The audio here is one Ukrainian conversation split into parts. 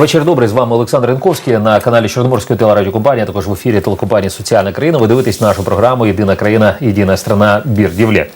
Вечір добрий. З вами Олександр Ренковський на каналі Чорноморської телерадіокомпанії, також в ефірі телекомпанії Соціальна країна. Ви дивитесь нашу програму Єдина країна, єдина страна Бірдівлє.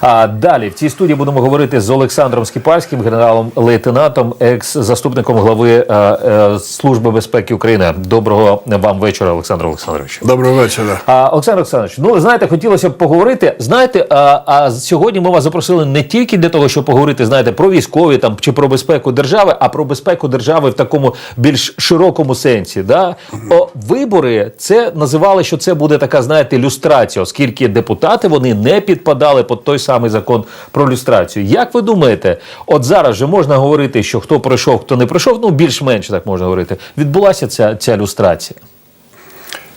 А далі в цій студії будемо говорити з Олександром Скіпальським, генералом-лейтенантом, екс-заступником глави е, е, Служби безпеки України. Доброго вам вечора, Олександр Олександрович. Доброго вечора. А, Олександр Олександрович, ну знаєте, хотілося б поговорити. Знаєте, а, а сьогодні ми вас запросили не тільки для того, щоб поговорити, знаєте, про військові там чи про безпеку держави, а про безпеку держави в такому більш широкому сенсі. Да? О, вибори це називали, що це буде така, знаєте, люстрація, оскільки депутати вони не підпадали під той самий закон про люстрацію. Як ви думаєте, от зараз же можна говорити, що хто пройшов, хто не пройшов, ну більш-менш так можна говорити. Відбулася ця, ця люстрація.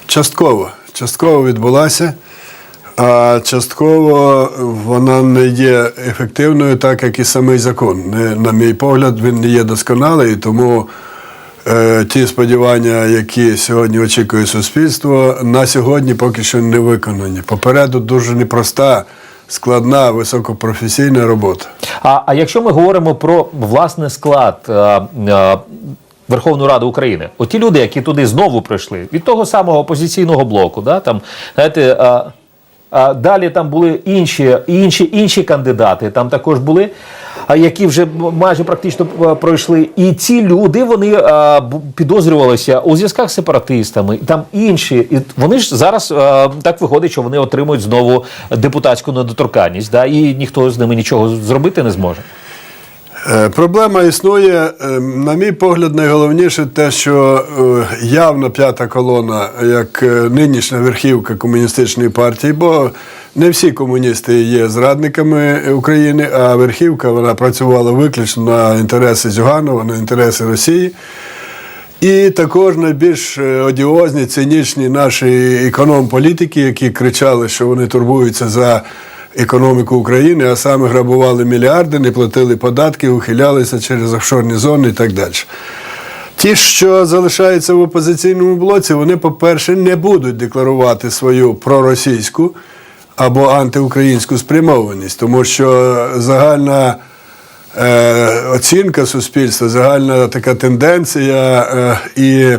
Частково. Частково відбулася, а частково вона не є ефективною, так як і самий закон. На мій погляд, він не є досконалий, тому ті сподівання, які сьогодні очікує суспільство, на сьогодні поки що не виконані. Попереду дуже непроста, складна, високопрофесійна робота. А, а якщо ми говоримо про власне склад е, е, Верховної Ради України, оті люди, які туди знову прийшли, від того самого опозиційного блоку, да, там, знаєте, е, е, далі там були інші, інші, інші кандидати, там також були. Які вже майже практично е, пройшли, і ці люди вони е, підозрювалися у зв'язках з сепаратистами, там інші, і вони ж зараз е, так виходить, що вони отримують знову депутатську недоторканність, да, і ніхто з ними нічого зробити не зможе. Е, Проблема існує, е, на мій погляд, найголовніше те, що е, явно п'ята колона, як нинішня верхівка комуністичної партії, бо не всі комуністи є зрадниками України, а верхівка вона працювала виключно на інтереси Зюганова, на інтереси Росії. І також найбільш одіозні, цинічні наші економ-політики, які кричали, що вони турбуються за економіку України, а саме грабували мільярди, не платили податки, ухилялися через офшорні зони і так далі. Ті, що залишаються в опозиційному блоці, вони, по-перше, не будуть декларувати свою проросійську або антиукраїнську спрямованість, тому що загальна е, оцінка суспільства, загальна така тенденція е, і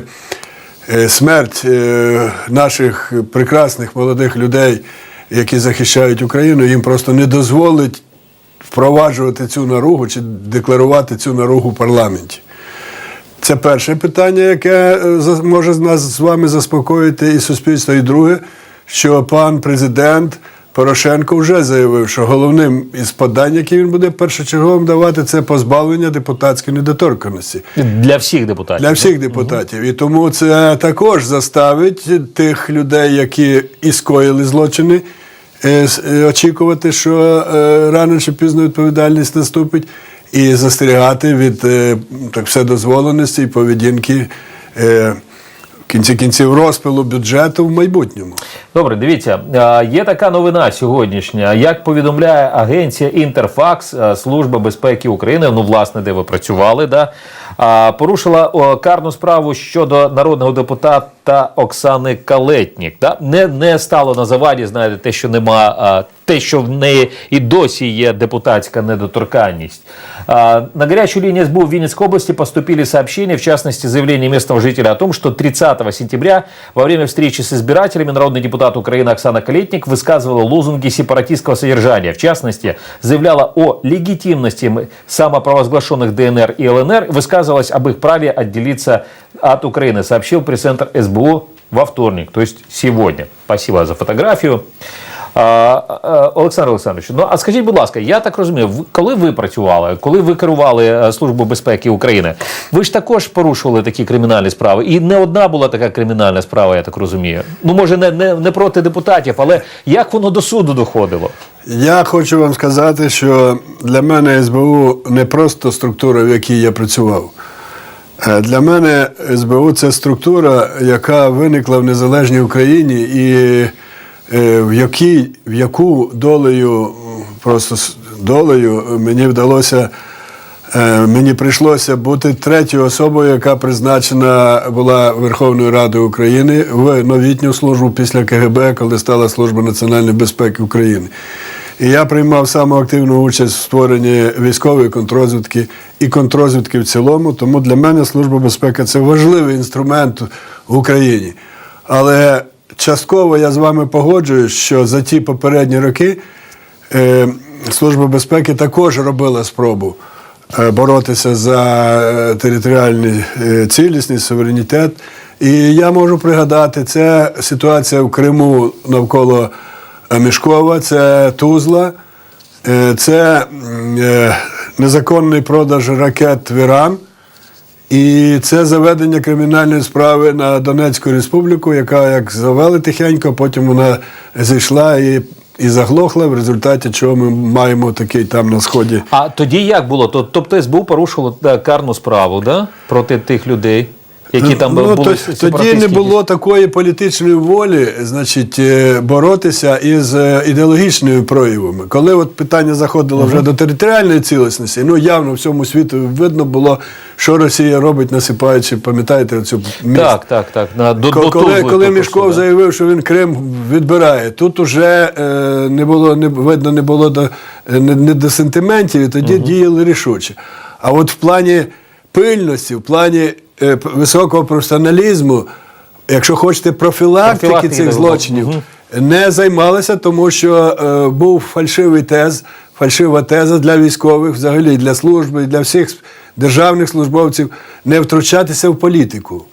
е, смерть е, наших прекрасних молодих людей, які захищають Україну, їм просто не дозволить впроваджувати цю наругу чи декларувати цю наругу в парламенті. Це перше питання, яке е, може нас з вами заспокоїти і суспільство. І друге, що пан президент Порошенко вже заявив, що головним із подань, які він буде першочерговим давати, це позбавлення депутатської недоторканності Для всіх депутатів. для всіх депутатів. І тому це також заставить тих людей, які і скоїли злочини, очікувати, що е, рано чи пізно відповідальність наступить, і застерігати від е, так вседозволеності і поведінки е, в кінці кінців розпилу бюджету в майбутньому. Добре, дивіться, е, є така новина сьогоднішня. Як повідомляє агенція Інтерфакс, е, Служба безпеки України, ну власне, де ви працювали, да, порушила о, карну справу щодо народного депутата Оксани Калетнік. Да? Не, не стало на заваді, знаєте, те, що нема, а, те, що в неї і досі є депутатська недоторканність. А, На горячую линию СБУ в Винницкой области поступили сообщения, в частности, заявление местного жителя о том, что 30 сентября во время встречи с избирателями народный депутат Украины Оксана Калетник высказывала лозунги сепаратистского содержания. В частности, заявляла о легитимности м- самопровозглашенных ДНР и ЛНР, высказывалась об их праве отделиться от Украины, сообщил пресс-центр СБУ во вторник, то есть сегодня. Спасибо за фотографію. А, а, Олександр Олександрович, ну а скажіть, будь ласка, я так розумію, ви- коли ви працювали, коли ви керували е, Службу безпеки України, ви ж також порушували такі кримінальні справи, і не одна була така кримінальна справа, я так розумію. Ну, може, не, не, не проти депутатів, але як воно до суду доходило? Я хочу вам сказати, що для мене СБУ не просто структура, в якій я працював. Е, Для мене СБУ це структура, яка виникла в незалежній Україні і е, в, якій, в яку долею, просто долею мені вдалося. е, Мені прийшлося бути третьою особою, яка призначена була Верховною Радою України в новітню службу після КГБ, коли стала служба національної безпеки України. І я приймав саму активну участь в створенні військової контрозвідки і контрозвідки в цілому. Тому для мене Служба безпеки це важливий інструмент в Україні. Але частково я з вами погоджуюсь, що за ті попередні роки е, Служба безпеки також робила спробу е, боротися за е, територіальну цілісність, суверенітет. І я можу пригадати, це ситуація в Криму навколо Мішкова, це Тузла, е, це е, незаконний продаж ракет в Іран. І це заведення кримінальної справи на Донецьку республіку, яка як завели тихенько, потім вона зійшла і, і заглохла, в результаті чого ми маємо такий там на сході. А тоді як було? Тобто СБУ порушило карну справу да? проти тих людей, які там ну, були то- тоді не було такої політичної волі, значить, е, боротися із е, ідеологічними проявами. Коли от питання заходило вже до територіальної цілісності, ну явно всьому світу видно було, що Росія робить, насипаючи, пам'ятаєте, цю міст. Так, так, так. На, до, Коли, до коли, коли Мішков да. заявив, що він Крим відбирає, тут уже е, не було, не, видно, не було до, не, не до сентиментів, і тоді діяли рішуче. А от в плані пильності, в плані високого професіоналізму, якщо хочете, профілактики Профілактики, цих злочинів, не займалися, тому що е, був фальшивий тез, фальшива теза для військових, взагалі для служби, для всіх державних службовців не втручатися в політику.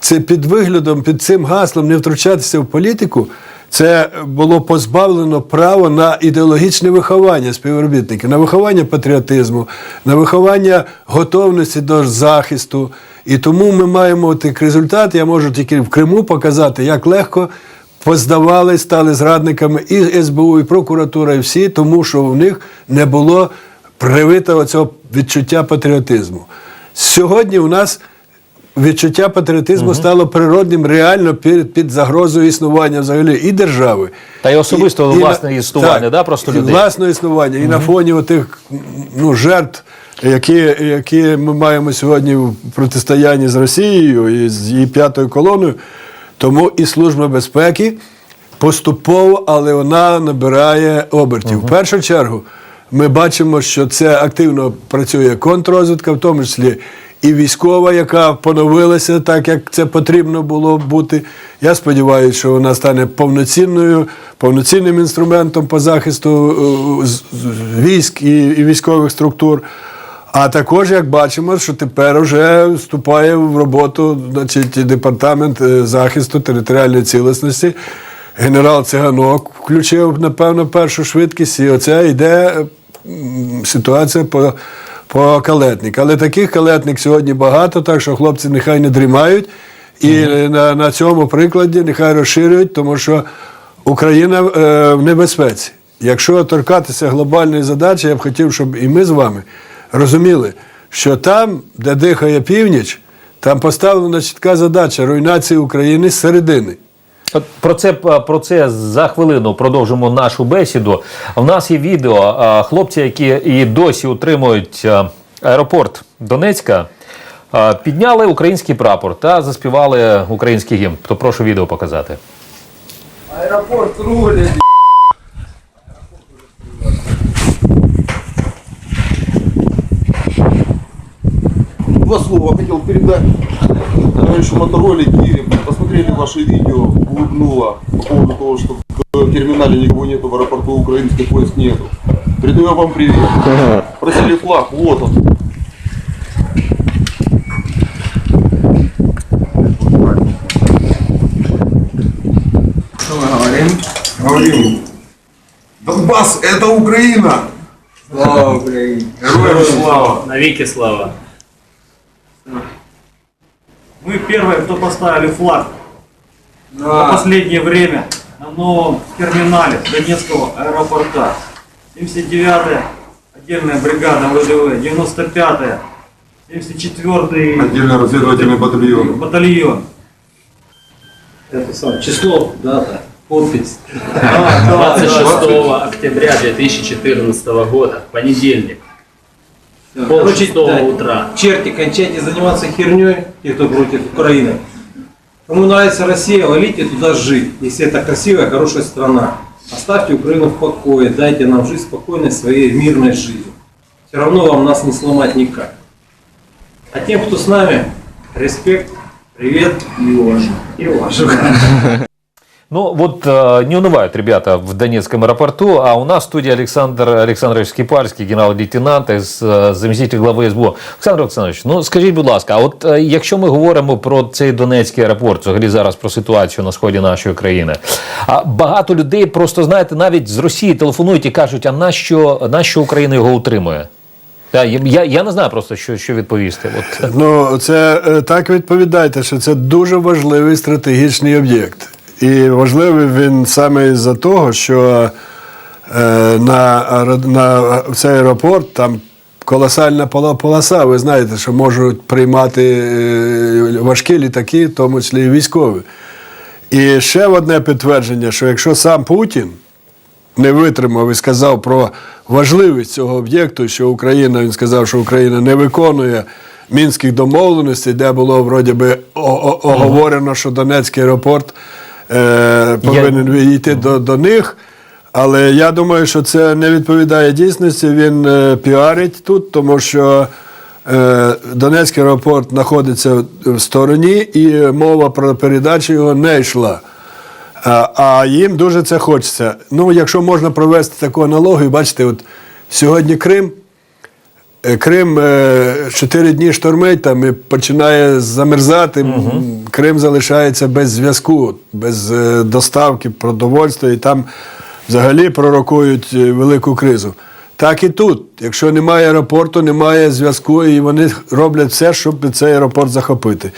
Це під виглядом, під цим гаслом не втручатися в політику. Це було позбавлено права на ідеологічне виховання співробітників, на виховання патріотизму, на виховання готовності до захисту. І тому ми маємо такий результат. Я можу тільки в Криму показати, як легко поздавали, стали зрадниками і СБУ, і прокуратура, і всі, тому що в них не було привитого цього відчуття патріотизму. Сьогодні у нас відчуття патріотизму стало природним реально під, під загрозою існування взагалі і держави. Та й особистого на- власне існування, так, да, просто і людей? Власне існування. І на фоні отих ну, жертв, які, які ми маємо сьогодні в протистоянні з Росією і з її п'ятою колоною, тому і Служба безпеки поступово, але вона набирає обертів. В першу чергу ми бачимо, що це активно працює контррозвідка, в тому числі і військова, яка поновилася так, як це потрібно було бути. Я сподіваюся, що вона стане повноцінною, повноцінним інструментом по захисту е, з- військ і військових структур. А також, як бачимо, що тепер вже вступає в роботу значить, департамент е, захисту територіальної цілісності. Генерал Циганок включив, напевно, першу швидкість, і оце йде ситуація по, по калетник. Але таких калетник сьогодні багато, так що хлопці нехай не дрімають. І е, на, на цьому прикладі нехай розширюють, тому що Україна е, в небезпеці. Якщо торкатися глобальної задачі, я б хотів, щоб і ми з вами розуміли, що там, де дихає північ, там поставлена чітка задача руйнації України з середини. От Про це, про це за хвилину продовжимо нашу бесіду. У нас є відео. а, Хлопці, які і досі утримують аеропорт Донецька, підняли український прапор та заспівали український гімн. То прошу відео показати. Аэропорт рулит. Товарищу Мотороли Кире. Посмотрели ваше видео, улыбнуло по поводу того, что в терминале никого нету, в аэропорту украинских войск нету. Передаю вам привет. Просили флаг, вот он. Что мы говорим? Говорим. Донбасс это Украина! Слава Украине! Героям слава! Навеки слава. Мы первые, кто поставили флаг за Да. последнее время на новом терминале Донецкого аэропорта. 79-я отдельная бригада ВДВ, 95-я, 74-й Отдельный разведывательный батальон. батальон. Это сам, число, дата, подпись. 26 октября 2014 года, понедельник, Короче, шестого да, утра. Черти, кончайте заниматься херней, те, кто против Украины. Кому нравится Россия, валите туда жить, если это красивая, хорошая страна. Оставьте Украину в покое, дайте нам жить спокойной своей мирной жизнью. Все равно вам нас не сломать никак. А тем, кто с нами, респект, привет и уважение. И уважение. Ну вот э, не унывают ребята в Донецком аэропорту, а у нас в студии Александр Александрович Скипарський, генерал-лейтенант із е, заміститель глави СБУ. Олександр Олександрович, ну скажіть, будь ласка, а от е, якщо ми говоримо про цей Донецький аеропорт, взагалі зараз про ситуацію на сході нашої країни, а багато людей просто знаєте, навіть з Росії телефонують і кажуть, а нащо, нащо Україна його утримує? Та, я, я, я не знаю просто, що, що відповісти. От. Ну, це е, так відповідайте, що це дуже важливий стратегічний об'єкт. І важливий він саме із-за того, що е, на, на цей аеропорт там колосальна полоса. Ви знаєте, що можуть приймати е, важкі літаки, в тому числі і військові. І ще одне підтвердження, що якщо сам Путін не витримав і сказав про важливість цього об'єкту, що Україна, він сказав, що Україна не виконує мінських домовленостей, де було вроді би оговорено, що Донецький аеропорт е, повинен відійти до, до них. Але я думаю, що це не відповідає дійсності. Він е, піарить тут, тому що е, Донецький аеропорт знаходиться в стороні, і мова про передачу його не йшла. А, а їм дуже це хочеться. Ну, якщо можна провести таку аналогію, бачите, от сьогодні Крим. Е, Крим е, чотири дні штормить там і починає замерзати. М, Крим залишається без зв'язку, без е, доставки продовольства, і там взагалі пророкують велику кризу. Так і тут. Якщо немає аеропорту, немає зв'язку, і вони роблять все, щоб цей аеропорт захопити.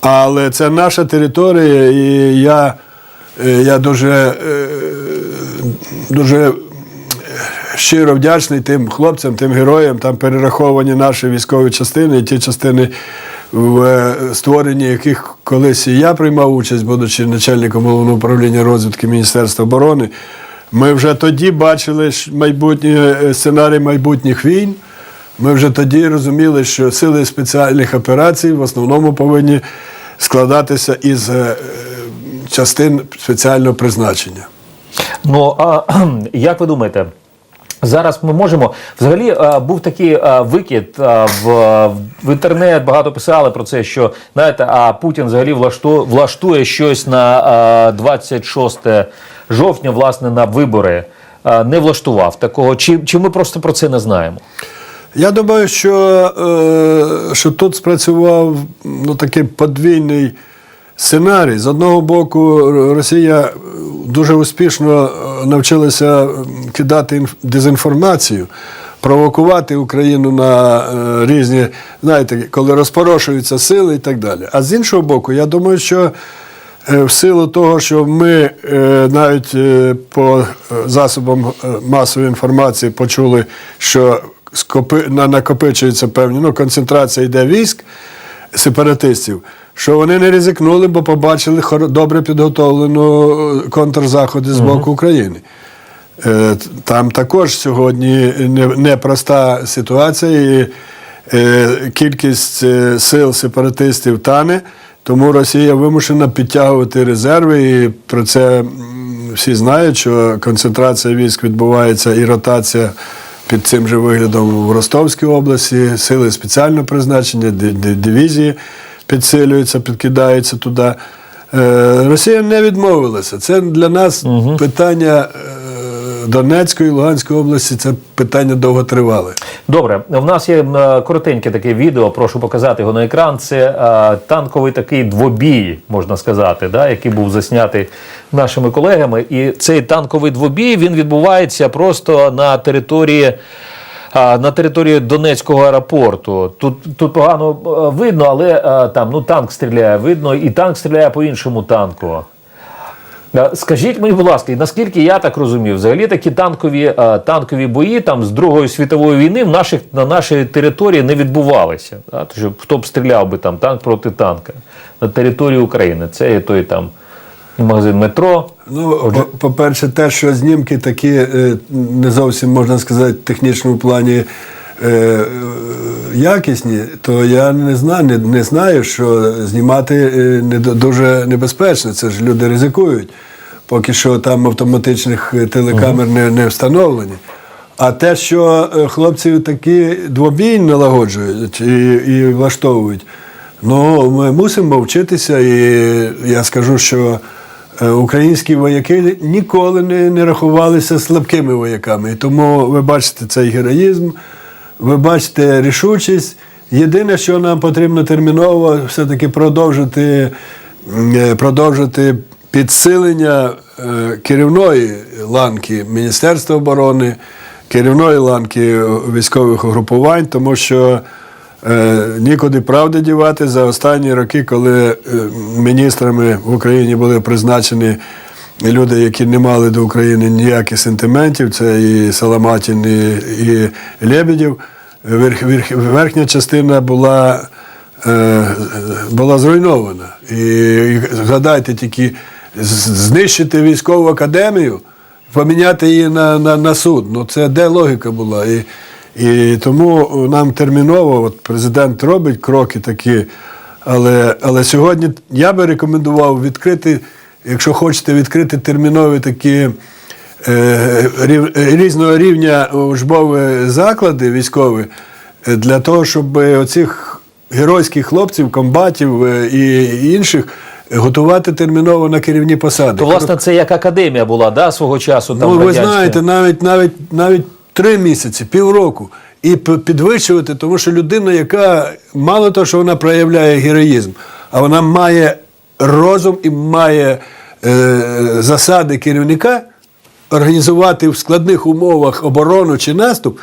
Але це наша територія, і я, я дуже, дуже щиро вдячний тим хлопцям, тим героям, там перераховані наші військові частини, ті частини, в е, створенні яких колись і я приймав участь, будучи начальником головного управління розвідки Міністерства оборони. Ми вже тоді бачили ж майбутній е, сценарій майбутніх війн. Ми вже тоді розуміли, що сили спеціальних операцій в основному повинні складатися із е, частин спеціального призначення. Ну а як ви думаєте? Зараз ми можемо взагалі е, був такий е, викид е, в, в інтернет. Багато писали про це, що знаєте, а Путін взагалі влаштує, влаштує щось на е, 26 жовтня, власне, на вибори. Не влаштував такого. Чи, чи ми просто про це не знаємо? Я думаю, що, що тут спрацював ну, такий подвійний сценарій. З одного боку, Росія дуже успішно е, навчилася кидати дезінформацію, провокувати Україну на е, різні, знаєте, коли розпорошуються сили і так далі. А з іншого боку, я думаю, що Е, в силу того, що ми е, навіть е, по е, засобам е, масової інформації почули, що накопичується певні ну, концентрація йде військ сепаратистів, що вони не ризикнули, бо побачили добре підготовлену е, контрзаходи з боку України. Е, Там також сьогодні непроста ситуація, і е, кількість сил сепаратистів тане, тому Росія вимушена підтягувати резерви, і про це всі знають, що концентрація військ відбувається і ротація під цим же виглядом в Ростовській області, сили спеціального призначення, ди- ди- дивізії підсилюються, підкидаються туди. Е, Росія не відмовилася. Це для нас питання е, Донецької, Луганської області, це питання довготривале. Добре, в нас є е, коротеньке таке відео. Прошу показати його на екран. Це танковий такий двобій, можна сказати, да, який був заснятий нашими колегами. І цей танковий двобій він відбувається просто на території. На території Донецького аеропорту тут, тут погано е, видно, але е, там ну танк стріляє видно, і танк стріляє по іншому танку. Е, Скажіть мені, будь ласка, і наскільки я так розумів, взагалі такі танкові, танкові бої там з Другої світової війни в наших, на нашій території не відбувалися. Тому що хто б стріляв би там танк проти танка на території України? Це є той там магазин метро. Ну, по- по-перше, те, що знімки такі е, не зовсім можна сказати, в технічному плані е, якісні, то я не знаю, не, не знаю, що знімати е, не дуже небезпечно. Це ж люди ризикують. Поки що там автоматичних телекамер не, не встановлені. А те, що хлопці такі двобій налагоджують і, і влаштовують, ну ми мусимо вчитися. І я скажу, що українські вояки ніколи не, не рахувалися слабкими вояками. Тому ви бачите цей героїзм, ви бачите рішучість. Єдине, що нам потрібно терміново, все-таки продовжити, е, продовжити підсилення е, керівної ланки Міністерства оборони, керівної ланки військових угрупувань, тому що е, нікуди правди дівати за останні роки, коли е, міністрами в Україні були призначені люди, які не мали до України ніяких сентиментів, це і Саламатін, і, і Лебедєв. Верх, верх, верхня частина була, е, була зруйнована. І, і згадайте тільки знищити військову академію, поміняти її на, на, на суд. Ну це де логіка була? І, і тому нам терміново, от президент робить кроки такі, але, але сьогодні я би рекомендував відкрити, якщо хочете відкрити термінові такі е, рів- різного рівня учбові заклади військові е, для того, щоб оцих геройських хлопців, комбатів е, і інших готувати терміново на керівні посади. То, власне, це як академія була, да, свого часу там Ну, ви радянська? знаєте, навіть, навіть, навіть три місяці, півроку. І підвищувати, тому що людина, яка мало того, що вона проявляє героїзм, а вона має розум і має е, засади керівника організувати в складних умовах оборону чи наступ.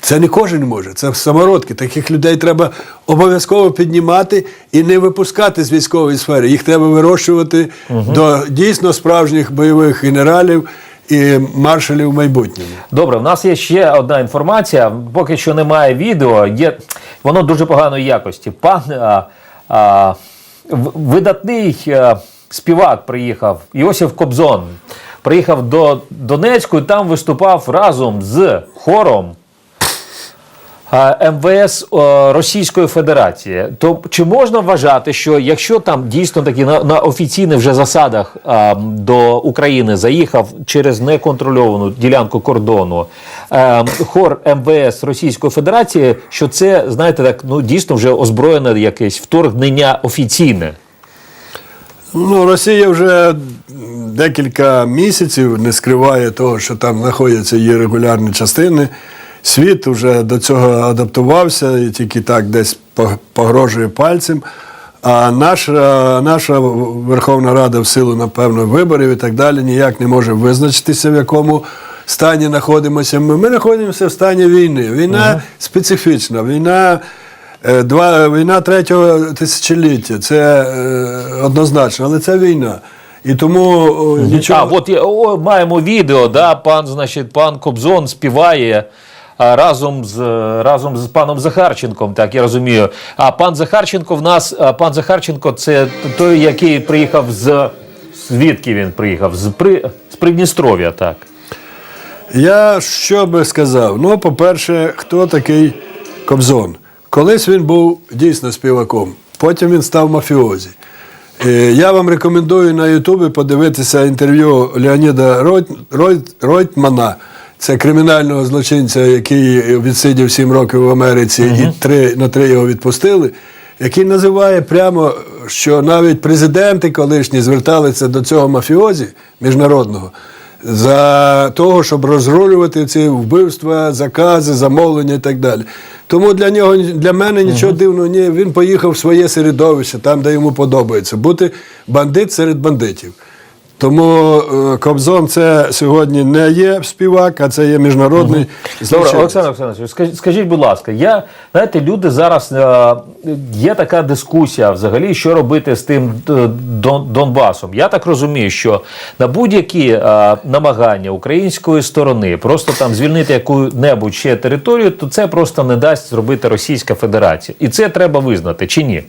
Це не кожен може, це самородки. Таких людей треба обов'язково піднімати і не випускати з військової сфери. Їх треба вирощувати до дійсно справжніх бойових генералів і маршалів в майбутньому. Добре, в нас є ще одна інформація. Поки що немає відео. Є воно дуже поганої якості. Пан а, а, видатний а, співак приїхав Іосиф Кобзон. Приїхав до Донецьку і там виступав разом з хором МВС Російської Федерації. То чи можна вважати, що якщо там дійсно таки на, на офіційних вже засадах а, до України заїхав через неконтрольовану ділянку кордону а, хор МВС Російської Федерації, що це знаєте так, ну дійсно вже озброєне якесь вторгнення офіційне? Ну, Росія вже декілька місяців не скриває того, що там знаходяться її регулярні частини. Світ вже до цього адаптувався і тільки так десь погрожує пальцем. А наша, наша Верховна Рада в силу, напевно, виборів і так далі ніяк не може визначитися, в якому стані знаходимося. Ми, ми знаходимося в стані війни. Війна специфічна, війна. Е, Два, війна третього тисячоліття, це е, однозначно, але це війна. І тому о, нічого. А, от о, маємо відео, да, пан, значить, пан Кобзон співає. Разом з разом з паном Захарченком, так я розумію. А пан Захарченко в нас, пан Захарченко, це той, який приїхав з звідки він приїхав? З При з Придністров'я, так. Я що би сказав? Ну, по-перше, хто такий Кобзон? Колись він був дійсно співаком, потім він став мафіозі. Е, Я вам рекомендую на Ютубі подивитися інтерв'ю Леоніда Ройт- Ройт- Ройтмана. Це кримінального злочинця, який відсидів 7 років в Америці і три, на три його відпустили, який називає прямо, що навіть президенти колишні зверталися до цього мафіозі міжнародного за того, щоб розрулювати ці вбивства, закази, замовлення і так далі. Тому для нього для мене нічого дивного ні. Він поїхав в своє середовище, там, де йому подобається. Бути бандит серед бандитів. Тому е, Кобзон це сьогодні не є співак, а це є міжнародний Добре. Олександр Олександрович, скажіть, скажіть, будь ласка, я знаєте, люди зараз е, є така дискусія взагалі, що робити з тим е, Донбасом. Я так розумію, що на будь-які намагання української сторони просто там звільнити яку-небудь ще територію, то це просто не дасть зробити Російська Федерація. І це треба визнати чи ні?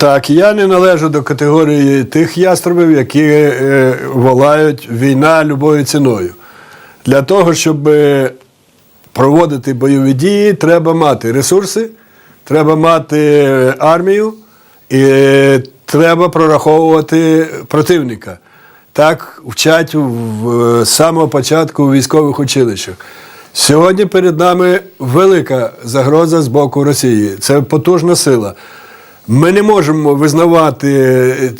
Так, я не належу до категорії тих ястребів, які е, волають війна любою ціною. Для того, щоб е, проводити бойові дії, треба мати ресурси, треба мати армію і е, треба прораховувати противника. так вчать з самого початку військових училищах. Сьогодні перед нами велика загроза з боку Росії. Це потужна сила. Ми не можемо визнавати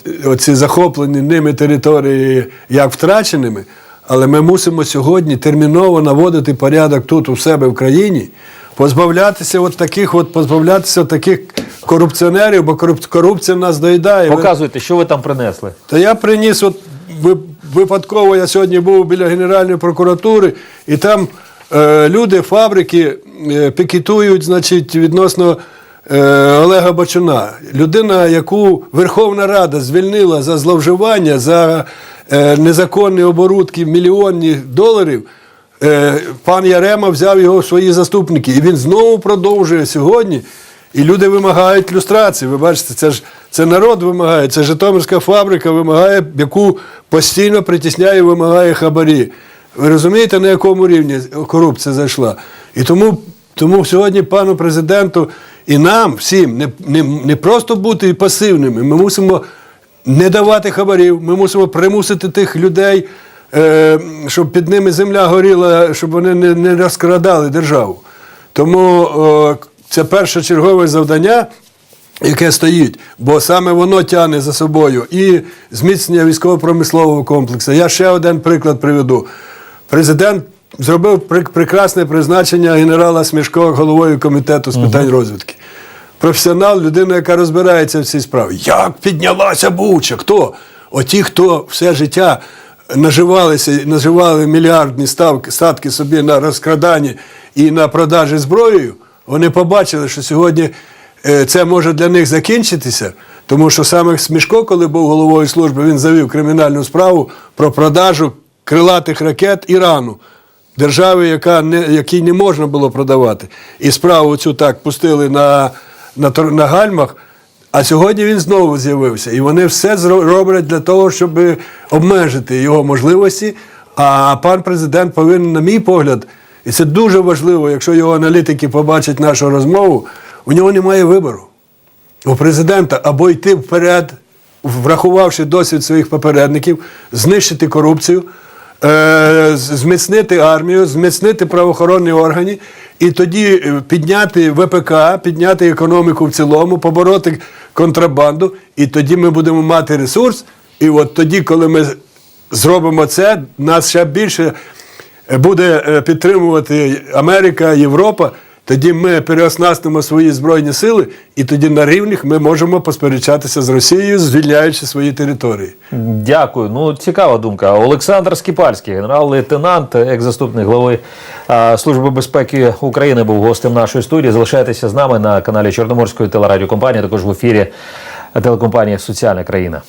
е, оці захоплені ними території як втраченими, але ми мусимо сьогодні терміново наводити порядок тут у себе в країні, позбавлятися от таких, от позбавлятися от таких корупціонерів, бо коруп- корупція нас доїдає. Показуйте, що ви там принесли. та я приніс, от випадково я сьогодні був біля Генеральної прокуратури, і там е, люди, фабрики е, пікетують, значить, відносно е, Олега Бачуна. Людина, яку Верховна Рада звільнила за зловживання, за е, незаконні оборудки мільйонні доларів. Е, пан Ярема взяв його в свої заступники, і він знову продовжує сьогодні. І люди вимагають люстрації. Ви бачите, це ж це народ вимагає, це Житомирська фабрика вимагає, яку постійно притісняє вимагає хабарі. Ви розумієте, на якому рівні корупція зайшла? І тому, тому сьогодні пану президенту і нам всім не, не, не просто бути пасивними. Ми мусимо не давати хабарів, ми мусимо примусити тих людей, е, щоб під ними земля горіла, щоб вони не, не розкрадали державу. Тому о, це перше чергове завдання, яке стоїть, бо саме воно тягне за собою і зміцнення військово-промислового комплексу. Я ще один приклад приведу. Президент зробив прекрасне призначення генерала Смішко головою комітету з питань розвідки. Професіонал, людина, яка розбирається в цій справі. Як піднялася Буча? Хто? Оті, хто все життя наживалися, наживали мільярдні ставки, статки собі на розкраданні і на продажі зброєю, вони побачили, що сьогодні е, це може для них закінчитися, тому що саме Смішко, коли був головою служби, він завів кримінальну справу про продажу крилатих ракет Ірану держави, яка не, якій не можна було продавати. І справу цю так пустили на, на, на гальмах. А сьогодні він знову з'явився. І вони все зро- роблять для того, щоб обмежити його можливості. А пан президент повинен, на мій погляд, і це дуже важливо, якщо його аналітики побачать нашу розмову, у нього немає вибору у президента або йти вперед, врахувавши досвід своїх попередників, знищити корупцію, зміцнити армію, зміцнити правоохоронні органи, і тоді е, підняти ВПК, підняти економіку в цілому, побороти контрабанду, і тоді ми будемо мати ресурс. І от тоді, коли ми зробимо це, нас ще більше буде е, підтримувати Америка, Європа, тоді ми переоснастимо свої збройні сили, і тоді на рівних ми можемо посперечатися з Росією, звільняючи свої території. Дякую. Ну, цікава думка. Олександр Скіпальський, генерал-лейтенант, екс-заступник глави а, Служби безпеки України, був гостем нашої студії. Залишайтеся з нами на каналі Чорноморської телерадіокомпанії, також в ефірі телекомпанії Соціальна країна.